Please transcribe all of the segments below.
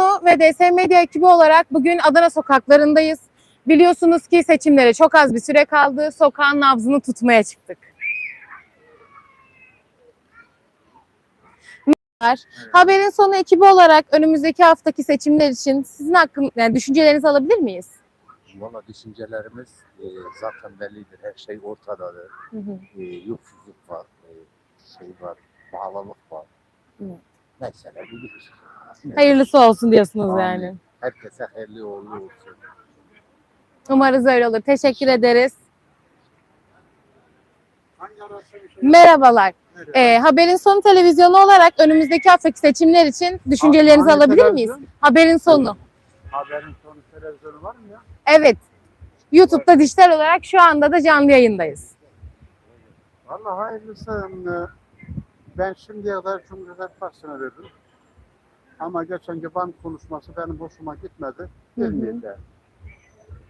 Sonu ve DS Medya ekibi olarak bugün Adana sokaklarındayız. Biliyorsunuz ki seçimlere çok az bir süre kaldı. Sokağın nabzını tutmaya çıktık. Merhabalar. Haberin sonu ekibi olarak önümüzdeki haftaki seçimler için sizin hakkın, yani düşüncelerinizi alabilir miyiz? Valla düşüncelerimiz e, zaten bellidir. Her şey ortadadır. Hı hı. E, yurtsuzluk var, e, şey var, pahalılık var. Evet. Mesela biliriz. Hayırlısı olsun diyorsunuz Amin. yani. Herkese hayırlı uğurlu olsun. Umarız öyle olur. Teşekkür ederiz. Merhabalar. Ee, haberin sonu televizyonu olarak önümüzdeki haftaki seçimler için düşüncelerinizi Hangi alabilir miyiz? Haberin sonu. Haberin sonu televizyonu var mı ya? Evet. YouTube'da dijital olarak şu anda da canlı yayındayız. Vallahi hayırlısı. Ee, Ben şimdiye kadar Cumhuriyet Partisi'ne verdim. Ama geçenki bank konuşması benim hoşuma gitmedi. Bilmeyeceğim.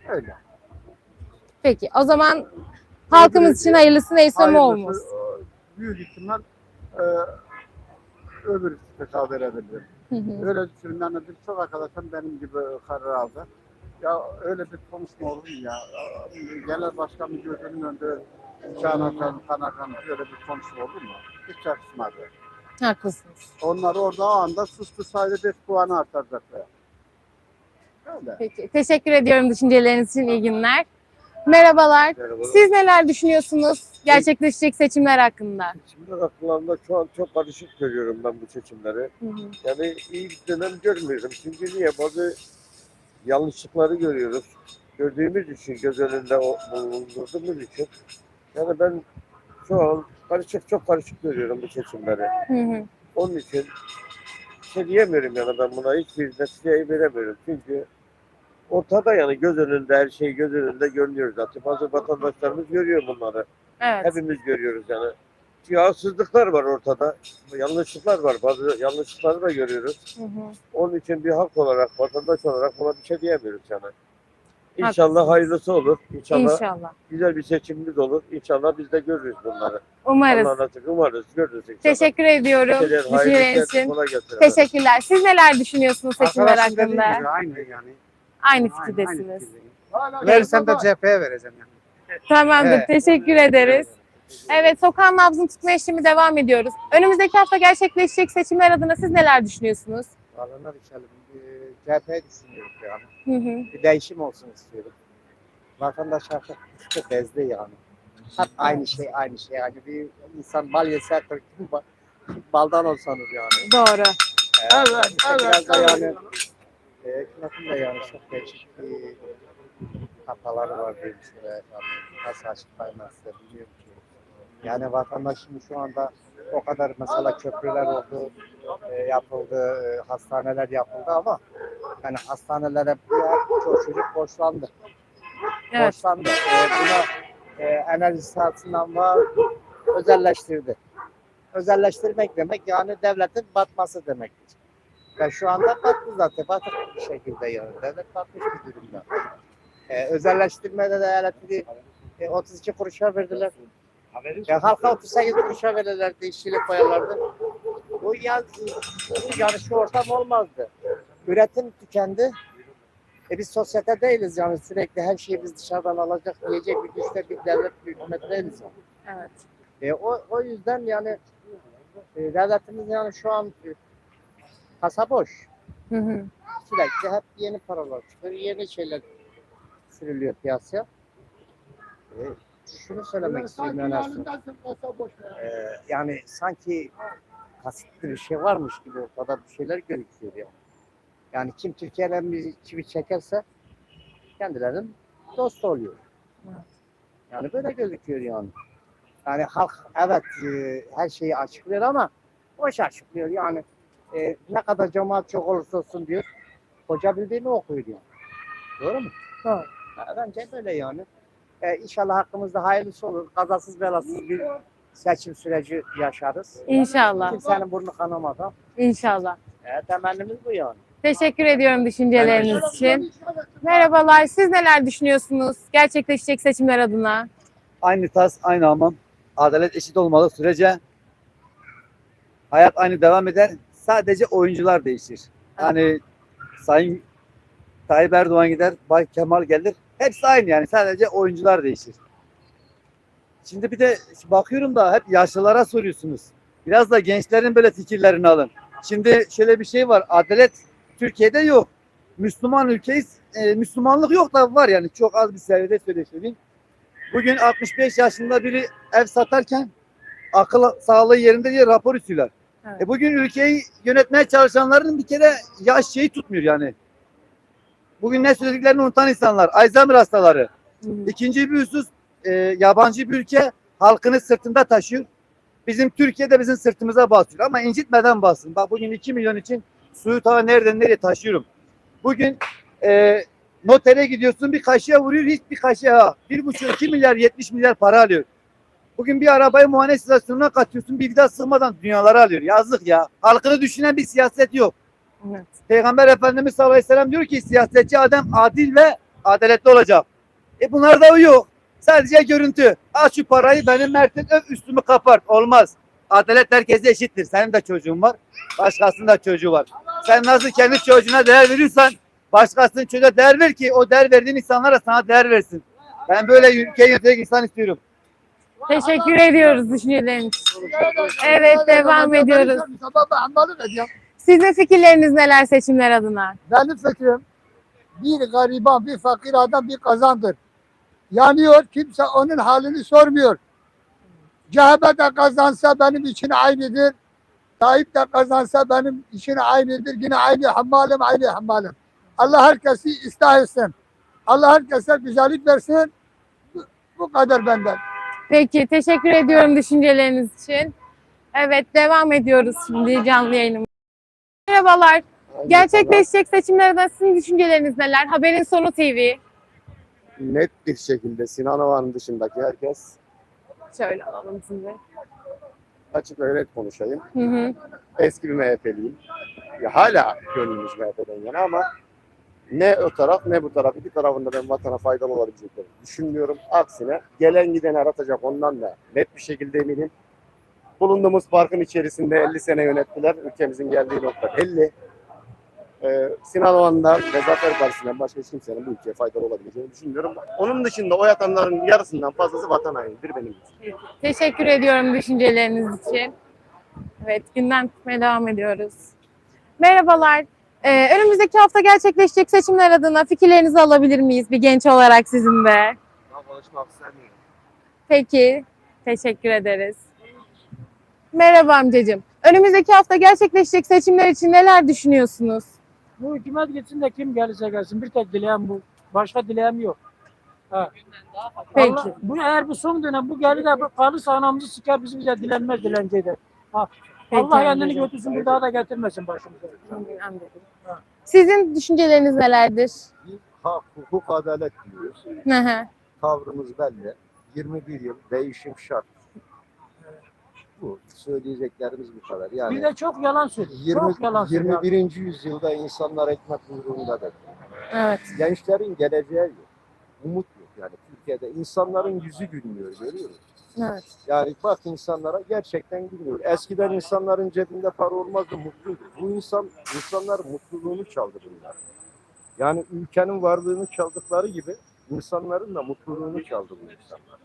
Öyle. Peki o zaman halkımız için hayırlısı neyse o Hayırlısı, olmaz. e, Büyük ihtimal e, öbür istika verebilir. Hı hı. Öyle birçok arkadaşım benim gibi karar aldı. Ya öyle bir konuşma olur mu ya? Genel başkanın gözünün önünde can atan, kan akan böyle bir konuşma olur mu? Hiç yakışmadı. Haklısınız. Onlar orada o anda sustu sadece 5 puanı artacaklar. Öyle. Peki. Teşekkür ediyorum düşünceleriniz için. İyi günler. Merhabalar. Siz neler düşünüyorsunuz gerçekleşecek seçimler hakkında? Seçimler hakkında şu an çok karışık görüyorum ben bu seçimleri. Hı hı. Yani iyi bir dönem görmüyorum. Çünkü niye? Bazı yanlışlıkları görüyoruz. Gördüğümüz için, göz önünde bulundurduğumuz için. Yani ben şu an karışık, çok karışık görüyorum bu seçimleri. Hı hı. Onun için şey diyemiyorum yani ben buna hiçbir netice veremiyorum. Çünkü ortada yani göz önünde her şey göz önünde görünüyor zaten. Bazı vatandaşlarımız görüyor bunları. Evet. Hepimiz görüyoruz yani. Çünkü haksızlıklar var ortada. Yanlışlıklar var. Bazı yanlışlıkları da görüyoruz. Hı hı. Onun için bir halk olarak, vatandaş olarak buna bir şey diyemiyoruz yani. İnşallah hayırlısı olur. İnşallah, İnşallah. güzel bir seçimimiz olur. İnşallah biz de görürüz bunları. Umarız. Nasip umarız. Görürüz inşallah. Teşekkür ediyorum işler, için. Teşekkürler. Siz neler düşünüyorsunuz seçimler Arkadaşım hakkında? gibi Aynı yani. Aynı fikirdesiniz. fikirdeyim. Verirsem de CHP'ye vereceğim yani. Tamamdır. Evet. Teşekkür ederiz. Evet, sokağın nabzını tutma işlemi devam ediyoruz. Önümüzdeki hafta gerçekleşecek seçimler adına siz neler düşünüyorsunuz? Vallahi. Ee, CHP'yi düşünüyoruz yani. Hı hı. Bir değişim olsun istiyorum. Vatandaş artık işte bezdi yani. Hep aynı şey aynı şey. Yani bir insan bal yese baldan olsanız yani. Doğru. Ee, Evet, işte evet, Biraz da evet. yani e, hükümetin de yani çok değişik bir hataları var diye düşünüyorum. Yani nasıl size bilmiyorum ki. Yani vatandaşın şu anda o kadar mesela köprüler oldu, e, yapıldı, e, hastaneler yapıldı ama yani hastanelere bir çok çocuk borçlandı. Evet. Borçlandı. E, buna e, enerji sahasından var, özelleştirdi. Özelleştirmek demek yani devletin batması demektir. Ve şu anda battı zaten, batık bir şekilde yani. Devlet batmış bir durumda. E, özelleştirmede de elektriği e, 32 kuruşa verdiler. E, halka 38 kuruşa verirlerdi, işçilik koyarlardı. Bu ya, yani şu ortam olmazdı. Üretim tükendi. E biz sosyete değiliz yani sürekli her şeyi biz dışarıdan alacak diyecek bir güçte bir devlet bir hükümet değiliz yani. Evet. E, o, o yüzden yani e, devletimiz yani şu an e, kasa boş. Hı hı. Sürekli hep yeni paralar çıkıyor, yeni şeyler sürülüyor piyasaya. E, şunu söylemek istiyorum yani aslında. Ee, yani sanki kasıtlı bir şey varmış gibi ortada bir şeyler gözüküyor yani. Yani kim Türkiye'den bir çivi çekerse kendilerinin dost oluyor. Yani böyle gözüküyor yani. Yani halk evet e, her şeyi açıklıyor ama boş açıklıyor yani. E, ne kadar cemaat çok olursa olsun diyor. Hoca bildiğini okuyor diyor. Doğru mu? Ha, bence böyle yani. E, inşallah hakkımızda hayırlısı olur. Kazasız belasız bir seçim süreci yaşarız. İnşallah. Kimsenin burnu kanamadan. İnşallah. E, temennimiz bu yani. Teşekkür ediyorum düşünceleriniz için. Merhabalar. Siz neler düşünüyorsunuz gerçekleşecek seçimler adına? aynı tas, aynı hamam. Adalet eşit olmalı sürece hayat aynı devam eder. Sadece oyuncular değişir. Yani Sayın Tayyip Erdoğan gider, Bay Kemal gelir. Hepsi aynı yani. Sadece oyuncular değişir. Şimdi bir de bakıyorum da hep yaşlılara soruyorsunuz. Biraz da gençlerin böyle fikirlerini alın. Şimdi şöyle bir şey var. Adalet Türkiye'de yok. Müslüman ülkeyiz. Ee, Müslümanlık yok da var yani. Çok az bir seviyede söyle söyleyeyim. Bugün 65 yaşında biri ev satarken akıl sağlığı yerinde diye rapor istiyorlar. Evet. E bugün ülkeyi yönetmeye çalışanların bir kere yaş şeyi tutmuyor yani. Bugün ne söylediklerini unutan insanlar. Alzheimer hastaları. İkinci bir husus e, yabancı bir ülke halkını sırtında taşıyor. Bizim Türkiye'de bizim sırtımıza basıyor ama incitmeden basın. Bak bugün 2 milyon için suyu ta nereden nereye taşıyorum. Bugün e, notere gidiyorsun bir kaşığa vuruyor hiçbir kaşığa. Bir buçuk iki milyar 70 milyar para alıyor. Bugün bir arabayı muayene istasyonuna katıyorsun bir daha sığmadan dünyaları alıyor. Yazık ya. Halkını düşünen bir siyaset yok. Evet. Peygamber Efendimiz sallallahu aleyhi ve sellem diyor ki siyasetçi adam adil ve adaletli olacak. E bunlar da yok. Sadece görüntü. Al şu parayı benim mertem öp üstümü kapart. Olmaz. Adalet herkese eşittir. Senin de çocuğun var. Başkasının da çocuğu var. Sen nasıl kendi çocuğuna değer veriyorsan başkasının çocuğuna değer ver ki o değer verdiğin insanlara sana değer versin. Ben böyle ülkeyi yönetecek insan istiyorum. Teşekkür ediyoruz düşünceleriniz. Evet devam ediyoruz. Sizin fikirleriniz neler seçimler adına? Benim fikrim bir gariban, bir fakir adam bir kazandır. Yanıyor, kimse onun halini sormuyor. CHP de kazansa benim için aynıdır. Tayyip de kazansa benim için aynıdır. Yine aynı hammalım, aynı hammalım. Allah herkesi ıslah etsin. Allah herkese güzellik versin. Bu, bu kadar benden. Peki teşekkür ediyorum düşünceleriniz için. Evet devam ediyoruz şimdi canlı yayınımıza. Merhabalar. Gerçekleşecek seçimlerde sizin düşünceleriniz neler? Haberin Sonu TV. Net bir şekilde Sinan Ova'nın dışındaki herkes Şöyle alalım sizi. açık ve net konuşayım. Hı hı. Eski bir MHP'liyim. Ya hala gönlümüz MHP'den yana ama ne o taraf ne bu taraf iki tarafında ben vatana faydalı olabileceklerini düşünmüyorum. Aksine gelen giden aratacak ondan da net bir şekilde eminim. Bulunduğumuz parkın içerisinde 50 sene yönettiler. Ülkemizin geldiği nokta belli. Ee, Sinan Oğan'dan ve Zafer Partisi'nden başka hiç kimsenin bu ülkeye faydalı olabileceğini düşünmüyorum. Onun dışında oy atanların yarısından fazlası vatan hainidir benim için. Teşekkür ediyorum düşünceleriniz için. Evet gündem tutmaya devam ediyoruz. Merhabalar. Ee, önümüzdeki hafta gerçekleşecek seçimler adına fikirlerinizi alabilir miyiz bir genç olarak sizin de? Peki. Teşekkür ederiz. Merhaba amcacığım. Önümüzdeki hafta gerçekleşecek seçimler için neler düşünüyorsunuz? Bu hükümet gitsin de kim gelirse gelsin. Bir tek dileğim bu. Başka dileğim yok. Ha. Peki. Allah- bu eğer bu son dönem bu gelir de bu kalırsa anamızı siker bizi bize dilenmez dilenci eder. Ha. Peki Allah kendini götürsün bir daha da getirmesin başımıza. Sizin düşünceleriniz nelerdir? Hak, hukuk, adalet diyoruz. Hı hı. Tavrımız belli. 21 yıl değişim şart. Bu söyleyeceklerimiz bu kadar. Bir Yani de çok yalan söylüyor. 20, çok yalan söylüyor. 21. yüzyılda insanlar ekmek kuyruğundadır. Evet. Gençlerin geleceği yok. Umut yok yani Türkiye'de. insanların yüzü gülmüyor görüyoruz. Evet. Yani bak insanlara gerçekten gülmüyor. Eskiden insanların cebinde para olmazdı, mutluydu. Bu insan, insanların mutluluğunu çaldı bunlar. Yani ülkenin varlığını çaldıkları gibi insanların da mutluluğunu çaldı bu insanlar.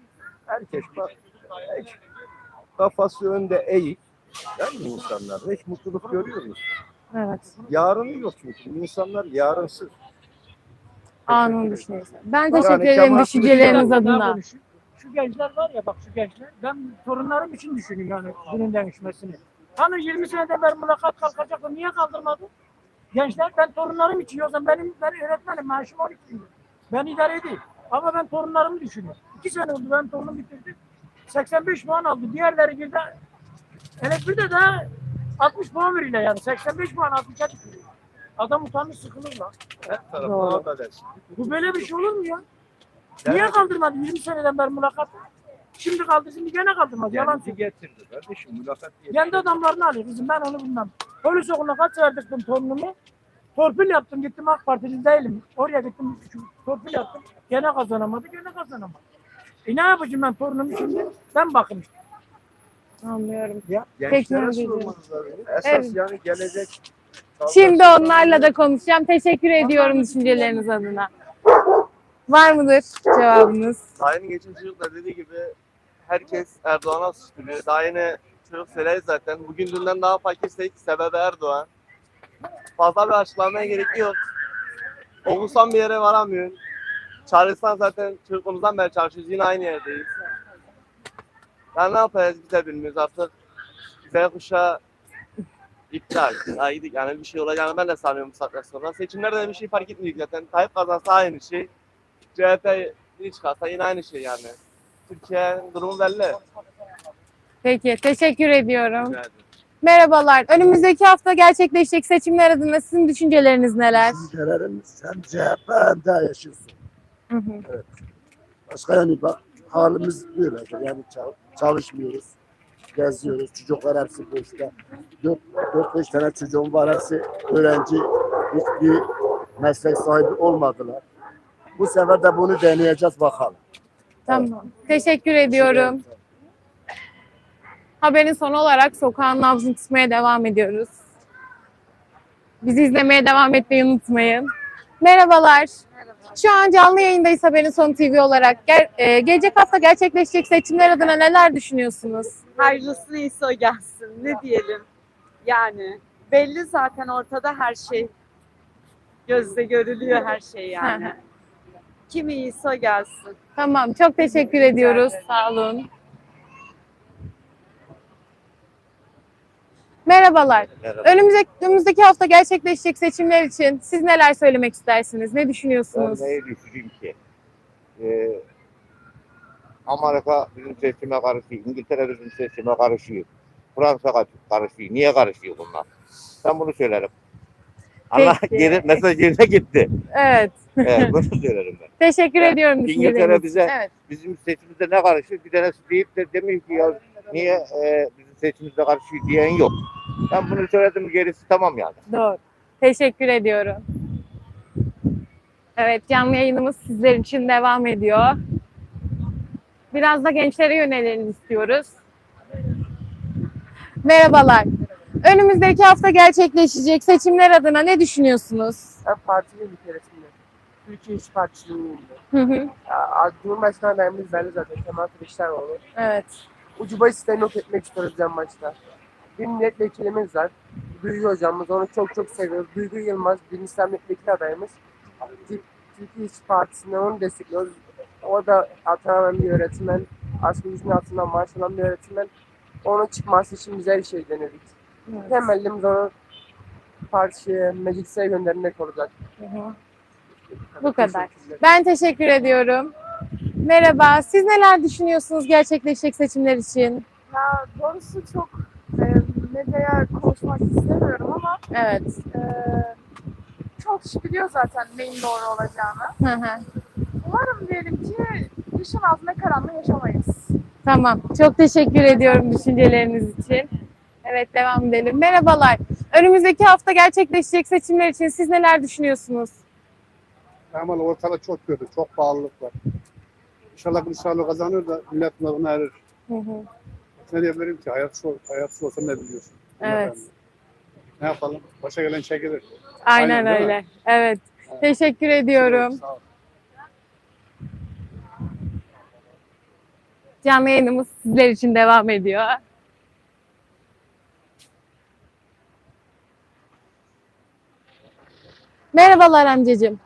Herkes bak, hiç kafası önde eğik. Değil mi insanlar? Hiç mutluluk görüyor musun? Evet. Yarını yok çünkü. İnsanlar yarınsız. Anın düşüncesi. Ben Yani teşekkür ederim Kemal düşünceleriniz Ben adına. konuşayım. Şu gençler var ya bak şu gençler. Ben torunlarım için düşünüyorum yani bunun değişmesini. Hani 20 senede ben mülakat kalkacaktı. Niye kaldırmadı? Gençler ben torunlarım için yoksa benim ben öğretmenim maaşım 12 bin. lira. Ben idare edeyim. Ama ben torunlarımı düşünüyorum. 2 sene oldu ben torunum bitirdi. 85 puan aldı. Diğerleri girdi. Elektrikte de 60 puan veriyor yani. 85 puan 60'a düşürüyor. Adam utanmış sıkılır lan. Her tarafta Doğru. adalet. Bu böyle bir şey olur mu ya? Niye kaldırmadı 20 seneden beri mülakat? Şimdi kaldırsın bir gene kaldırmadı. Yalan Kendisi söylüyor. getirdi kardeşim. Mülakat getirdi. Kendi adamlarını alıyor kızım ben onu bilmem. Polis okuluna kaç verdirdim torunumu. Torpil yaptım gittim AK Partili değilim. Oraya gittim şu torpil yaptım. Gene kazanamadı gene kazanamadı. E ne yapacağım ben torunumu şimdi? Ben bakın işte. Anlıyorum. Gençlere amcacığım. sormanız lazım. Esas Evet. yani gelecek Şimdi onlarla da konuşacağım. Teşekkür ediyorum düşünceleriniz adına. Var mıdır cevabınız? Aynı geçen çocuk da dediği gibi herkes Erdoğan'a suçluyor. Daha yeni çocuk söyledi zaten. Bugün dünden daha fakirsek sebebi Erdoğan. Fazla bir açıklamaya gerek yok. Okulsan bir yere varamıyorsun. Çalışsan zaten çocukluğumuzdan beri çalışıyoruz. Yine aynı yerdeyiz. Yani ne yapacağız biz de bilmiyoruz artık. Z kuşağı iptal. Ya iyidik yani bir şey olacağını ben de sanıyorum bu saatten sonra. Seçimlerde de bir şey fark etmeyecek zaten. Tayyip kazansa aynı şey. CHP hiç çıkarsa yine aynı şey yani. Türkiye'nin durumu belli. Peki, teşekkür ediyorum. Rica ederim. Merhabalar. Önümüzdeki hafta gerçekleşecek seçimler adına sizin düşünceleriniz neler? Düşüncelerimiz hem CHP hem de yaşıyorsun. Hı hı. Başka yani bak halimiz böyledir. Yani çal- çalışmıyoruz. Geziyoruz. Çocuklar hepsi boşta. 4-5 tane çocuğum var. Hepsi öğrenci. Hiçbir meslek sahibi olmadılar. Bu sefer de bunu deneyeceğiz bakalım. Tamam. Teşekkür ediyorum. Haberin sonu olarak sokağın nabzını tutmaya devam ediyoruz. Bizi izlemeye devam etmeyi unutmayın. Merhabalar. Şu an canlı yayındayız Haberin Sonu TV olarak. Ger- e, gelecek hafta gerçekleşecek seçimler adına neler düşünüyorsunuz? Hayırlısı iyisi o gelsin. Ne diyelim? Yani belli zaten ortada her şey. Gözle görülüyor her şey yani. Kim iyisi o gelsin. Tamam, çok teşekkür ediyoruz. Sağ olun. Merhabalar. Merhaba. Önümüzdeki, önümüzdeki hafta gerçekleşecek seçimler için siz neler söylemek istersiniz? Ne Ben düşünüyorsunuz? neyi düşüneyim ki? Ee, Amerika bizim seçime karışıyor. İngiltere bizim seçime karışıyor. Fransa kar- karışıyor. Niye karışıyor bunlar? Ben bunu söylerim. Allah Peki. geri, mesaj yerine gitti. Evet. Evet, bunu söylerim ben. Teşekkür Evet. ediyorum İngiltere düşünceleriniz bize- Evet. Bizim seçimimizde ne karışıyor? Bir tanesi deyip de demiyor ki ya niye e, bizim seçimimizde karışıyor diyen yok. Ben bunu söyledim gerisi tamam yani. Doğru. Teşekkür ediyorum. Evet, canlı yayınımız sizler için devam ediyor. Biraz da gençlere yönelelim istiyoruz. Merhabalar. Önümüzdeki hafta gerçekleşecek seçimler adına ne düşünüyorsunuz? Ben partiliyim bir keresinde. Türkiye İş Partisi'nin Hı hı. ya, Cumhurbaşkanı adayımız belli zaten Kemal Kılıçdaroğlu. Evet. Ucuba sistemi yok etmek istiyoruz en başta. Bir milletvekilimiz var. Duygu hocamız. Onu çok çok seviyoruz. Duygu Yılmaz. Birinci milletvekili adayımız. Tür- Türkiye İş Partisi'nden onu destekliyoruz. O da atanan bir öğretmen. Asgari ücretin altından maaş alan bir öğretmen. Onun çıkması için güzel bir şey denedik. Evet. Temellimiz onu partiye, meclise göndermek olacak. Hı hı. Bu kadar. Ben teşekkür ediyorum. Merhaba. Siz neler düşünüyorsunuz gerçekleşecek seçimler için? Ya doğrusu çok e, medyaya konuşmak istemiyorum ama Evet. e, çok kişi biliyor zaten neyin doğru olacağını. Hı hı. Umarım diyelim ki ışın altında karanlığı yaşamayız. Tamam. Çok teşekkür ediyorum düşünceleriniz için. Evet devam edelim. Merhabalar. Önümüzdeki hafta gerçekleşecek seçimler için siz neler düşünüyorsunuz? Ama ortada çok kötü, çok pahalılık var. İnşallah Kılıçdaroğlu kazanır da millet buna erir. Hı hı. Ne diyebilirim ki? Hayatsız, ol- hayatsız olsa ne biliyorsun? Evet. Ne yapalım? Başa gelen çekilir. Aynen, Aynen, öyle. Evet. Teşekkür ediyorum. Sağ. Canlı yayınımız sizler için devam ediyor. Merhabalar amcacığım.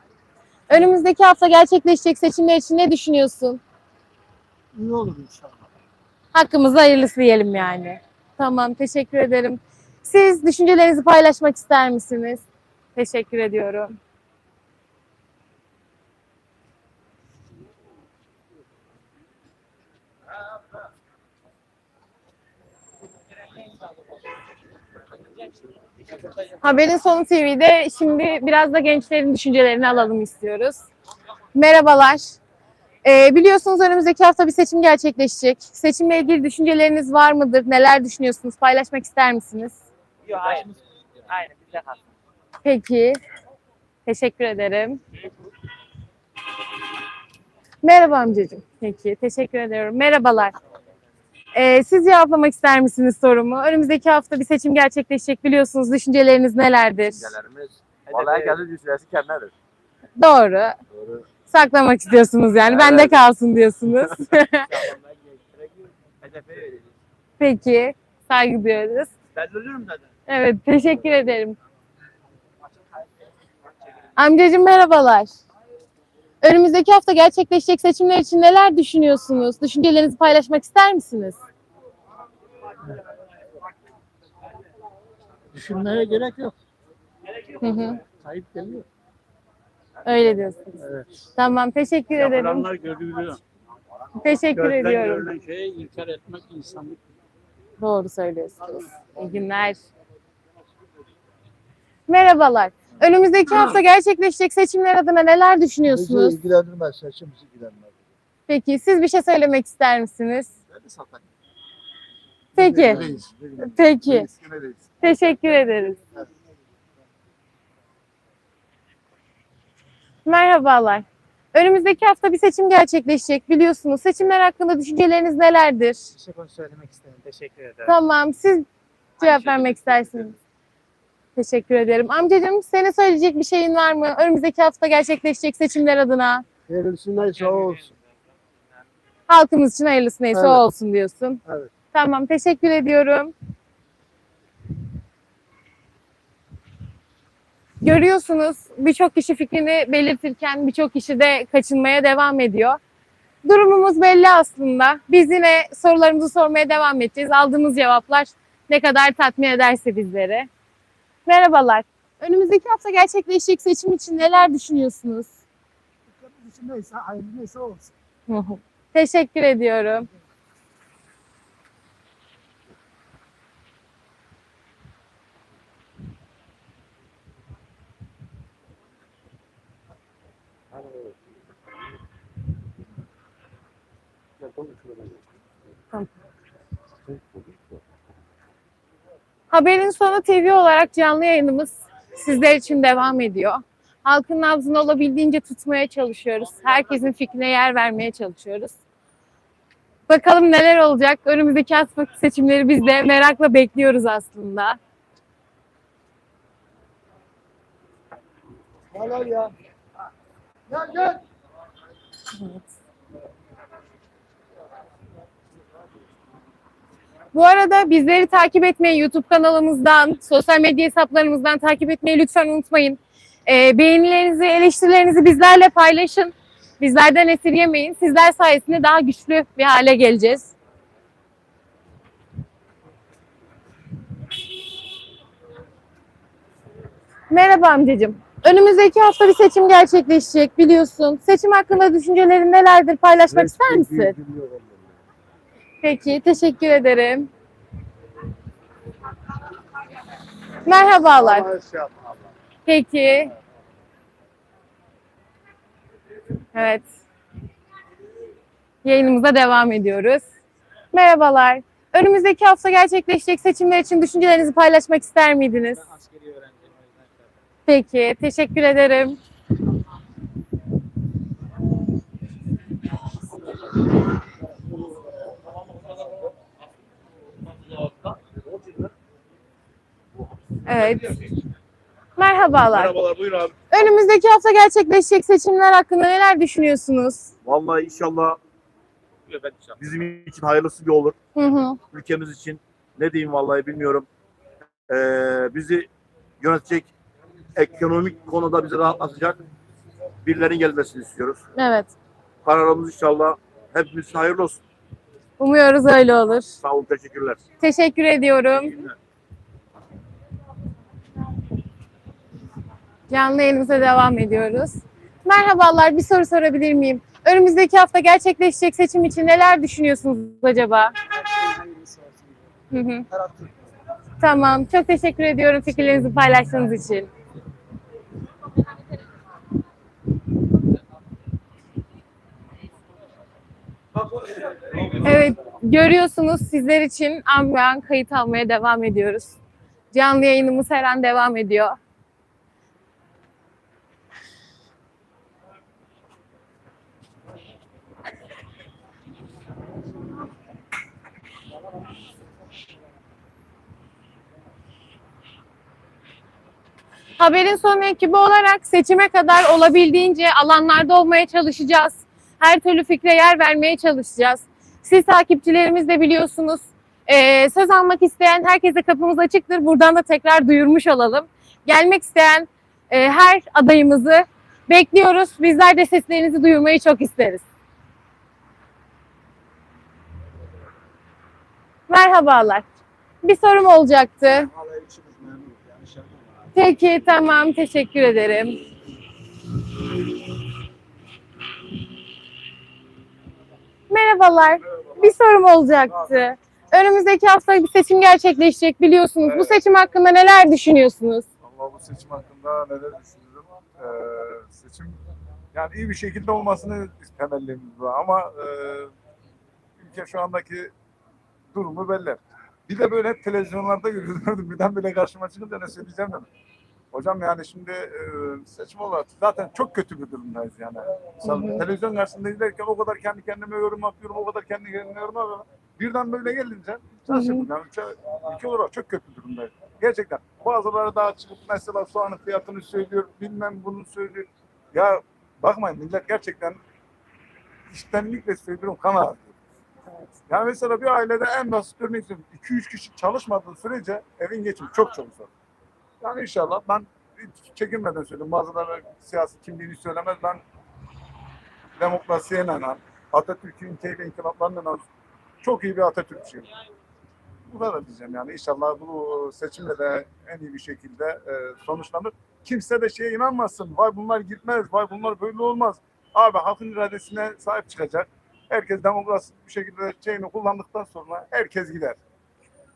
Önümüzdeki hafta gerçekleşecek seçimler için ne düşünüyorsun? İyi olur inşallah. Hakkımızda hayırlısı diyelim yani. Tamam, teşekkür ederim. Siz düşüncelerinizi paylaşmak ister misiniz? Teşekkür ediyorum. Haberin Sonu TV'de şimdi biraz da gençlerin düşüncelerini alalım istiyoruz. Merhabalar. Ee, biliyorsunuz önümüzdeki hafta bir seçim gerçekleşecek. Seçimle ilgili düşünceleriniz var mıdır? Neler düşünüyorsunuz? Paylaşmak ister misiniz? Yok aynen. Aynen bize kalsın. Peki. Teşekkür ederim. Merhaba amcacığım. Peki. Teşekkür ediyorum. Merhabalar. Ee, siz cevaplamak ister misiniz sorumu? Önümüzdeki hafta bir seçim gerçekleşecek biliyorsunuz. Düşünceleriniz nelerdir? Vallahi herkesin düşüncesi kendidir. Doğru. Saklamak istiyorsunuz yani. Bende kalsın diyorsunuz. Peki. Saygı duyuyoruz. Ben ölürüm zaten. Evet, teşekkür ederim. Amcacığım merhabalar. Önümüzdeki hafta gerçekleşecek seçimler için neler düşünüyorsunuz? Düşüncelerinizi paylaşmak ister misiniz? Düşünmeye gerek yok. Hı hı. Tayyip geliyor. Öyle diyorsunuz. Evet. Tamam, teşekkür ederim. Yapılanlar görülüyor. Teşekkür Gözden ediyorum. görülen şeyi inkar etmek insanlık. Doğru söylüyorsunuz. İyi günler. Merhabalar. Önümüzdeki hafta gerçekleşecek seçimler adına neler düşünüyorsunuz? ilgilendirmez, seçimizi ilgilendirmez. Peki, siz bir şey söylemek ister misiniz? Peki, peki. Teşekkür ederiz. Merhabalar. Önümüzdeki hafta bir seçim gerçekleşecek biliyorsunuz. Seçimler hakkında düşünceleriniz nelerdir? Bir şey söylemek istedim. Teşekkür ederim. Tamam, siz cevap vermek istersiniz. Teşekkür ederim. Amcacığım, senin söyleyecek bir şeyin var mı? Önümüzdeki hafta gerçekleşecek seçimler adına. Verilsin neyse o olsun. Halkımız için hayırlısı neyse o Evet. olsun diyorsun. Evet. Tamam, teşekkür ediyorum. Görüyorsunuz birçok kişi fikrini belirtirken birçok kişi de kaçınmaya devam ediyor. Durumumuz belli aslında. Biz yine sorularımızı sormaya devam edeceğiz. Aldığımız cevaplar ne kadar tatmin ederse bizleri. Merhabalar. Önümüzdeki hafta gerçekleşecek seçim için neler düşünüyorsunuz? Neyse, hayır neyse olsun. Teşekkür ediyorum. Haberin sonu TV olarak canlı yayınımız sizler için devam ediyor. Halkın nabzını olabildiğince tutmaya çalışıyoruz. Herkesin fikrine yer vermeye çalışıyoruz. Bakalım neler olacak. Önümüzdeki hafta seçimleri biz de merakla bekliyoruz aslında. Helal ya. Ya gel. Bu arada bizleri takip etmeyi YouTube kanalımızdan, sosyal medya hesaplarımızdan takip etmeyi lütfen unutmayın. Ee, beğenilerinizi, eleştirilerinizi bizlerle paylaşın. Bizlerden esirgemeyin. Sizler sayesinde daha güçlü bir hale geleceğiz. Merhaba amcacığım. Önümüzdeki hafta bir seçim gerçekleşecek biliyorsun. Seçim hakkında düşüncelerin nelerdir? Paylaşmak ister misin? Peki, teşekkür ederim. Merhabalar. Peki. Evet. Yayınımıza devam ediyoruz. Merhabalar. Önümüzdeki hafta gerçekleşecek seçimler için düşüncelerinizi paylaşmak ister miydiniz? Peki, teşekkür ederim. Evet. Merhabalar. Merhabalar buyur abi. Önümüzdeki hafta gerçekleşecek seçimler hakkında neler düşünüyorsunuz? Vallahi inşallah bizim için hayırlısı bir olur. Hı hı. Ülkemiz için ne diyeyim vallahi bilmiyorum. Ee, bizi yönetecek ekonomik konuda bizi rahatlatacak birilerinin gelmesini istiyoruz. Evet. Kararımız inşallah hepimiz hayırlı olsun. Umuyoruz öyle olur. Sağ olun teşekkürler. Teşekkür ediyorum. Canlı yayınımıza devam ediyoruz. Merhabalar, bir soru sorabilir miyim? Önümüzdeki hafta gerçekleşecek seçim için neler düşünüyorsunuz acaba? Tamam, çok teşekkür ediyorum fikirlerinizi paylaştığınız için. Evet, görüyorsunuz sizler için an be an kayıt almaya devam ediyoruz. Canlı yayınımız her an devam ediyor. Haberin sonu ekibi olarak seçime kadar olabildiğince alanlarda olmaya çalışacağız. Her türlü fikre yer vermeye çalışacağız. Siz takipçilerimiz de biliyorsunuz. Ee, söz almak isteyen herkese kapımız açıktır. Buradan da tekrar duyurmuş olalım. Gelmek isteyen e, her adayımızı bekliyoruz. Bizler de seslerinizi duyurmayı çok isteriz. Merhabalar. Bir sorum olacaktı. Peki tamam teşekkür ederim. Merhabalar. Bir sorum olacaktı. Önümüzdeki hafta bir seçim gerçekleşecek biliyorsunuz. Bu seçim hakkında neler düşünüyorsunuz? Ama bu seçim hakkında neler düşünüyorum? Ee, seçim yani iyi bir şekilde olmasını temellimiz var ama e, ülke şu andaki durumu belli. Bir de böyle hep televizyonlarda görüyorum. Birden bile karşıma çıkınca ne söyleyeceğim dedim. Hocam yani şimdi e, seçim olarak zaten çok kötü bir durumdayız yani. Hı. Televizyon karşısında izlerken o kadar kendi kendime yorum yapıyorum, o kadar kendi kendime yorum yapıyorum. Birden böyle gelince şaşırdım. Yani ülke, ülke olarak çok kötü durumdayız. Gerçekten. Bazıları daha çıkıp mesela soğanın fiyatını söylüyor, bilmem bunu söylüyor. Ya bakmayın millet gerçekten iştenlikle söylüyorum kan ağrıyor. Yani mesela bir ailede en basit söyleyeyim. 2-3 kişi çalışmadığı sürece evin geçimi çok çok zor. Yani inşallah ben hiç çekinmeden söyleyeyim. Bazıları siyasi kimliğini söylemez. Ben demokrasiye inanan, Atatürk'ün ilkeyle inkılaplarına inanan çok iyi bir Atatürkçüyüm. Bu kadar diyeceğim yani. İnşallah bu seçimde de en iyi bir şekilde e, sonuçlanır. Kimse de şeye inanmasın. Vay bunlar gitmez, vay bunlar böyle olmaz. Abi halkın iradesine sahip çıkacak. Herkes demokrasi bir şekilde şeyini kullandıktan sonra herkes gider.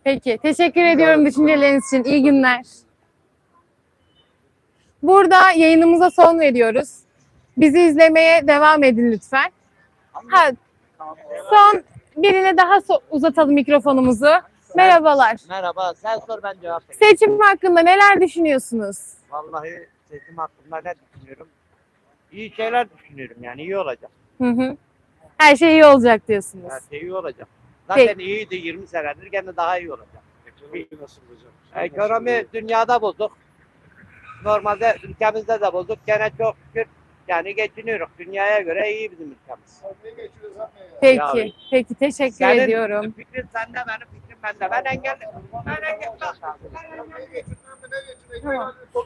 Peki, teşekkür ediyorum düşünceleriniz için. İyi günler. Burada yayınımıza son veriyoruz. Bizi izlemeye devam edin lütfen. Ha, son birine daha so- uzatalım mikrofonumuzu. Merhabalar. Merhaba, sen sor ben cevap vereyim. Seçim hakkında neler düşünüyorsunuz? Vallahi seçim hakkında ne düşünüyorum? İyi şeyler düşünüyorum yani iyi olacak. Hı hı. Her şey iyi olacak diyorsunuz. Her şey iyi olacak. Zaten iyiydi 20 senedir gene daha iyi olacak. Ekonomi nasıl hocam? Ekonomi dünyada bulduk. Normalde ülkemizde de bulduk. Gene çok şükür yani geçiniyoruz. Dünyaya göre iyi bizim ülkemiz. Peki, Ya- peki teşekkür Senin ediyorum. fikrin sende, benim fikrim bende. Ben engelli. Ben engelli.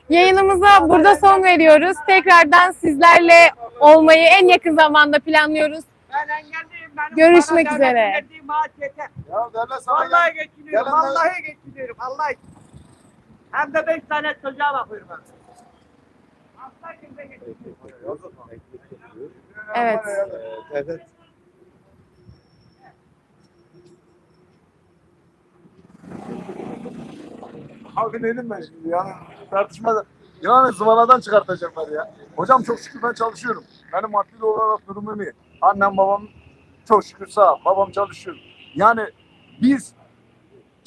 Yayınımıza burada son veriyoruz. Tekrardan sizlerle olmayı en yakın zamanda planlıyoruz. Ben engelliyim. Benim Görüşmek bana üzere. verdiği maaş yeter. Ya devlet sana Vallahi geçiniyorum. Vallahi geçiniyorum. Allah için. Hem de beş tane çocuğa bakıyorum ben. Hasta kimse geçiniyor. Evet. Evet. Abi dedim ben şimdi ya. Tartışma yani zıvanadan çıkartacaklar ya. Hocam çok şükür ben çalışıyorum. Benim maddi olarak durumum iyi. Annem babam çok şükür sağ. Babam çalışıyor. Yani biz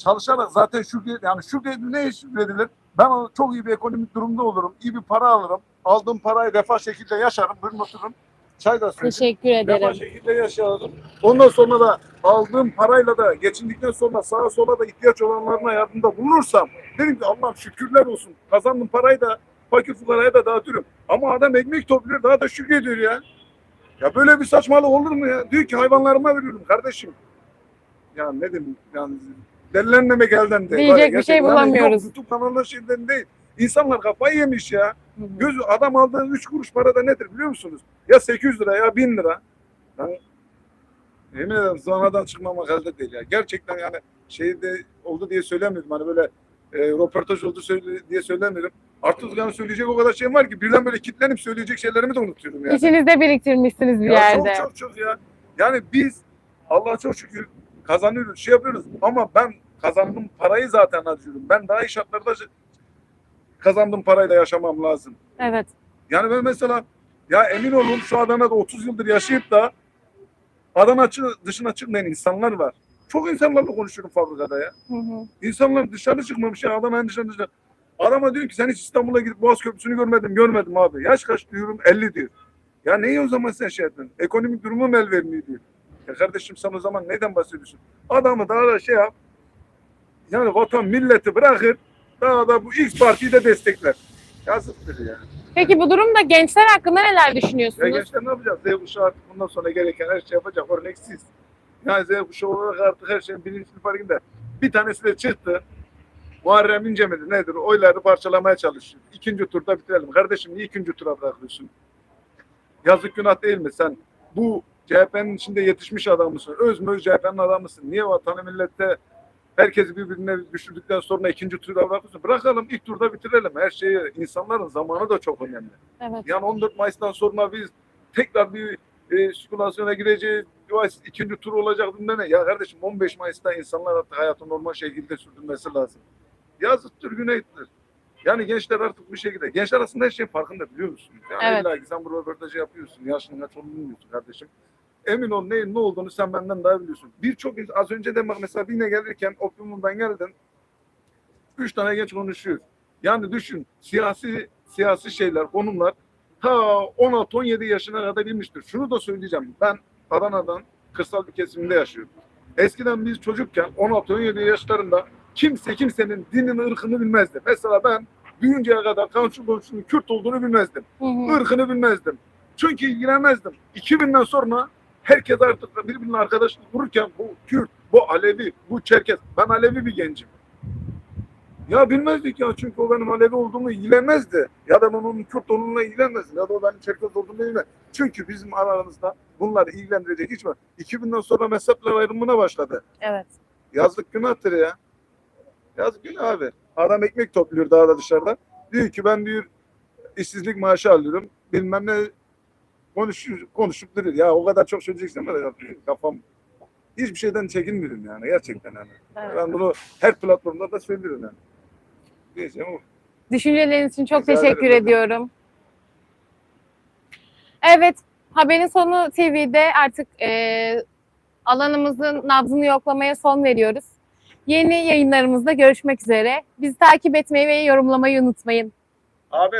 çalışarak zaten şükür yani şükredilir ne şükredilir? Ben çok iyi bir ekonomik durumda olurum. iyi bir para alırım. Aldığım parayı refah şekilde yaşarım. Buyurun otururum. Çay da söyleyeyim. Teşekkür Refah ederim. şekilde yaşarım. Ondan sonra da aldığım parayla da geçindikten sonra sağa sola da ihtiyaç olanlarına yardımda bulunursam dedim ki Allah'ım şükürler olsun. Kazandım parayı da fakir fukaraya da dağıtıyorum. Ama adam ekmek topluyor daha da şükrediyor ya. Ya böyle bir saçmalık olur mu ya? Diyor ki hayvanlarıma veriyorum kardeşim. Ya ne dedim yani delilenmemek elden değil. Diyecek bir şey gerçekten. Yani bulamıyoruz. Yok, YouTube kanalında şeyden değil. İnsanlar kafayı yemiş ya. Göz adam aldığı 3 kuruş parada nedir biliyor musunuz? Ya 800 lira ya 1000 lira. Yani, yemin ederim zanadan çıkmamak elde değil ya. Gerçekten yani şeyde oldu diye söylemiyorum. Hani böyle e, röportaj oldu söyle, diye söylemiyorum. Artık yani söyleyecek o kadar şeyim var ki birden böyle kitlenip söyleyecek şeylerimi de unutuyorum yani. İçinizde biriktirmişsiniz bir Ya yerde. Çok çok çok ya. Yani biz Allah'a çok şükür kazanıyoruz, şey yapıyoruz. Ama ben kazandığım parayı zaten harcıyorum. Ben daha iyi şartlarda kazandığım parayla yaşamam lazım. Evet. Yani ben mesela ya emin olun şu Adana'da 30 yıldır yaşayıp da Adana dışına çıkmayan insanlar var. Çok insanlarla konuşuyorum fabrikada ya. Hı hı. İnsanlar dışarı çıkmamış ya Adana'nın dışına dışına. Adama diyor ki sen hiç İstanbul'a gidip Boğaz Köprüsü'nü görmedim. Görmedim abi. Yaş kaç diyorum 50 diyor. Ya neyi o zaman sen şey yaptın? Ekonomik durumum el vermiyor diyor. Ya kardeşim sen o zaman neden bahsediyorsun? Adamı daha da şey yap. Yani vatan milleti bırakır. Daha da bu X partiyi de destekler. Yazıktır ya. Peki bu durumda gençler hakkında neler Ya düşünüyorsunuz? gençler ne yapacak? Z kuşağı artık bundan sonra gereken her şey yapacak. Örneksiz. Yani Z kuşağı olarak artık her şeyin bilinçli farkında. Bir tanesi de çıktı. Muharrem İnce midir nedir? Oyları parçalamaya çalışıyor. İkinci turda bitirelim. Kardeşim niye ikinci tura bırakıyorsun? Yazık günah değil mi? Sen bu CHP'nin içinde yetişmiş adamısın. Özmöz CHP'nin adamısın. Niye vatanı millette herkesi birbirine düşürdükten sonra ikinci turda bırakıyorsun? Bırakalım ilk turda bitirelim. Her şeyi insanların zamanı da çok önemli. Evet. Yani 14 Mayıs'tan sonra biz tekrar bir e, sirkülasyona gireceğiz. İkinci tur olacak bilmem ne. Ya kardeşim 15 Mayıs'ta insanlar artık hayatı normal şekilde sürdürmesi lazım. Yazıktır, güneydir. Yani gençler artık bir şekilde. Gençler aslında her şeyin farkında biliyor musun? Yani Evet. illa ki sen bu röportajı yapıyorsun. Yaşın kaç olduğunu kardeşim. Emin ol neyin ne olduğunu sen benden daha biliyorsun. Birçok az önce de mesela yine gelirken Optimum'dan geldin. Üç tane genç konuşuyor. Yani düşün siyasi siyasi şeyler, konumlar ta 16-17 yaşına kadar inmiştir. Şunu da söyleyeceğim. Ben Adana'dan kırsal bir kesimde yaşıyorum. Eskiden biz çocukken 16-17 yaşlarında kimse kimsenin dinini, ırkını bilmezdi. Mesela ben büyüyünceye kadar komşu komşunun Kürt olduğunu bilmezdim. Hı hı. Irkını bilmezdim. Çünkü ilgilenmezdim. 2000'den sonra herkes artık birbirine arkadaşlık kururken bu Kürt, bu Alevi, bu Çerkez. Ben Alevi bir gencim. Ya bilmezdik ya çünkü o benim Alevi olduğumu ilgilenmezdi. Ya da ben onun Kürt olduğunu ilgilenmezdi. Ya da o benim Çerkez olduğunu ilgilenmezdi. Çünkü bizim aramızda bunları ilgilendirecek hiç var. 2000'den sonra mezhepler ayrımına başladı. Evet. Yazık günahtır ya. Yazık günah abi. Adam ekmek topluyor dağda dışarıda. Diyor ki ben diyor işsizlik maaşı alıyorum. Bilmem ne konuşuyor, konuşup duruyor. Ya o kadar çok söyleyeceksin ama kafam hiçbir şeyden çekinmiyorum yani gerçekten yani. Evet. Ben bunu her platformda da söylüyorum yani. Diyeceğim o. Düşünceleriniz için çok Rica teşekkür ederim. ediyorum. Evet, Haberin Sonu TV'de artık eee, alanımızın nabzını yoklamaya son veriyoruz. Yeni yayınlarımızda görüşmek üzere. Bizi takip etmeyi ve yorumlamayı unutmayın. Abi